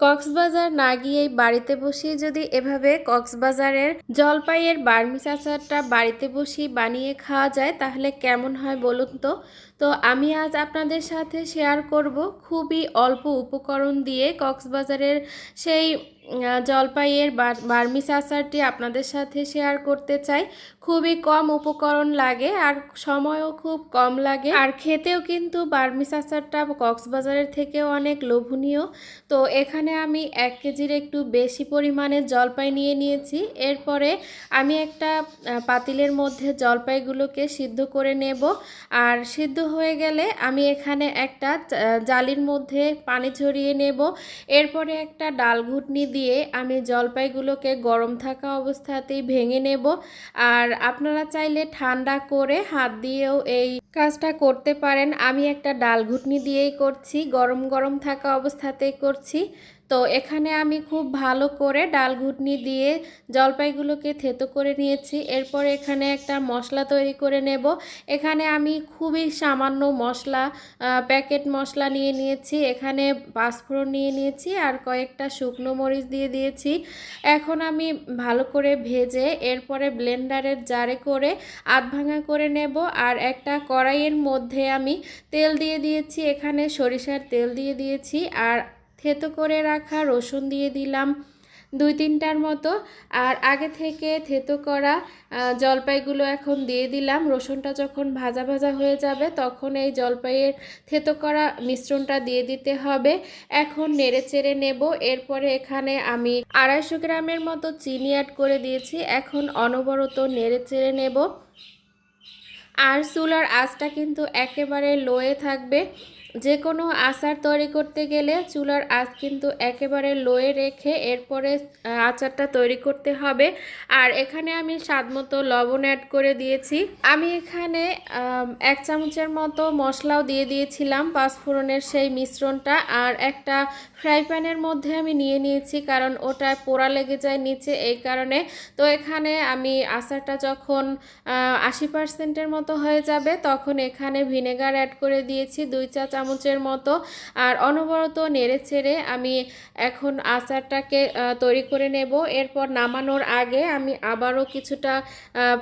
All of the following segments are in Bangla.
কক্সবাজার না গিয়েই বাড়িতে বসেই যদি এভাবে কক্সবাজারের জলপাইয়ের বার্মিস আচারটা বাড়িতে বসেই বানিয়ে খাওয়া যায়, তাহলে কেমন হয় বলুন তো? তো আমি আজ আপনাদের সাথে শেয়ার করব খুবই অল্প উপকরণ দিয়ে কক্সবাজারের সেই জলপাইয়ের বার- বার্মিস আচারটি আপনাদের সাথে শেয়ার করতে চাই। খুবই কম উপকরণ লাগে আর সময়ও খুব কম লাগে। আর খেতেও কিন্তু বার্মিস আচারটা কক্সবাজারের থেকেও অনেক লোভনীয়। তো এখানে আমি এক কেজির একটু বেশি পরিমাণে জলপাই নিয়ে নিয়েছি। এরপরে আমি একটা পাতিলের মধ্যে জলপাইগুলোকে সিদ্ধ করে নেব। আর সিদ্ধ হয়ে গেলে আমি এখানে একটা জালির মধ্যে পানি ছড়িয়ে নেব। এরপরে একটা ডাল ঘুটনি দিয়ে আমি জলপাইগুলোকে গরম থাকা অবস্থাতেই ভেঙে নেব। আর আপনারা চাইলে ঠান্ডা করে হাত দিয়েও এই কাজটা করতে পারেন। আমি একটা ডাল ঘুটনি দিয়েই করছি, গরম গরম থাকা অবস্থাতেই করছি। তো এখানে আমি খুব ভালো করে ডাল ঘুটনি দিয়ে জলপাইগুলোকে থেতো করে নিয়েছি। এরপর এখানে একটা মশলা তৈরি করে নেব। এখানে আমি খুবই সামান্য মশলা প্যাকেট মশলা নিয়ে নিয়েছি। এখানে পাঁচফোড়ন নিয়ে নিয়েছি আর কয়েকটা শুকনো মরিচ দিয়ে দিয়েছি। এখন আমি ভালো করে ভেজে এরপরে ব্লেন্ডারের জারে করে আধ ভাঙা করে নেব আর একটা কড়াইয়ের মধ্যে আমি তেল দিয়ে দিয়েছি। এখানে সরিষার তেল দিয়ে দিয়েছি আর থেতো করে রাখা, রসুন দিয়ে দিলাম দুই তিনটার মতো। আর আগে থেকে থেতো করা জলপাইগুলো এখন দিয়ে দিলাম। রসুনটা যখন ভাজা ভাজা হয়ে যাবে, তখন এই জলপাইয়ের থেতো করা মিশ্রণটা দিয়ে দিতে হবে। এখন নেড়ে চেড়ে নেব। এরপরে এখানে আমি আড়াইশো গ্রামের মতো চিনি অ্যাড করে দিয়েছি। এখন অনবরত নেড়ে চেড়ে নেব। আর চুলার আঁচটা কিন্তু একেবারে লোয়ে থাকবে। যে কোনো আচার তৈরি করতে গেলে চুলার আঁচ কিন্তু একেবারে লোয়ে রেখে এরপরে আচারটা তৈরি করতে হবে। আর এখানে আমি স্বাদ মতো লবণ অ্যাড করে দিয়েছি। আমি এখানে এক চামচের মতো মশলাও দিয়ে দিয়েছিলাম পাঁচফোড়নের সেই মিশ্রণটা। আর একটা ফ্রাই প্যানের মধ্যে আমি নিয়ে নিয়েছি কারণ ওটা পোড়া লেগে যায় নিচে এই কারণে। তো এখানে আমি আচারটা যখন আশি পার্সেন্টের মতো হয়ে যাবে তখন এখানে ভিনেগার অ্যাড করে দিয়েছি। দুই চা চামচের মতো। আর অনবরত নেড়ে চেড়ে আমি এখন আচারটাকে তৈরি করে নেব। এরপর নামানোর আগে আমি আবারও কিছুটা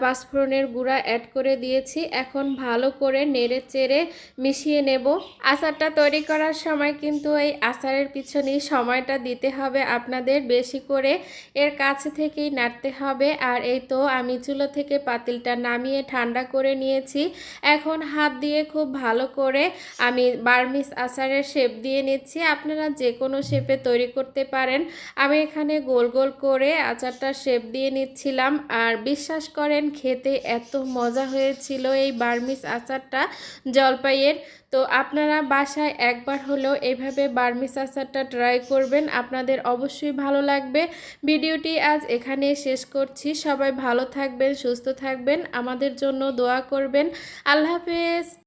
পাঁচফোড়নের গুঁড়া অ্যাড করে দিয়েছি। এখন ভালো করে নেড়ে চেড়ে মিশিয়ে নেব। আচারটা তৈরি করার সময় কিন্তু এই আচারের পিছনেই সময়টা দিতে হবে আপনাদের বেশি করে। এর কাছে থেকেই নাড়তে হবে। আর এই তো আমি চুলো থেকে পাতিলটা নামিয়ে ঠান্ডা করে নিয়েছি। এখন হাত দিয়ে খুব ভালো করে আমি বার্মিস আচারের শেপ দিয়ে নিচ্ছি। আপনারা যে কোনো শেপে তৈরি করতে পারেন। আমি এখানে গোল গোল করে আচারটা শেপ দিয়ে নিচ্ছিলাম। আর বিশ্বাস করেন, খেতে এত মজা হয়েছিল এই বার্মিস আচারটা জলপাইয়ের। তো আপনারা বাসায় একবার হলেও এভাবে বার্মিস আচারটা ট্রাই করবেন। আপনাদের অবশ্যই ভালো লাগবে। ভিডিওটি আজ এখানে শেষ করছি। সবাই ভালো থাকবেন, সুস্থ থাকবেন। আমাদের জন্য দোয়া করবেন। আল্লাহ হাফেজ।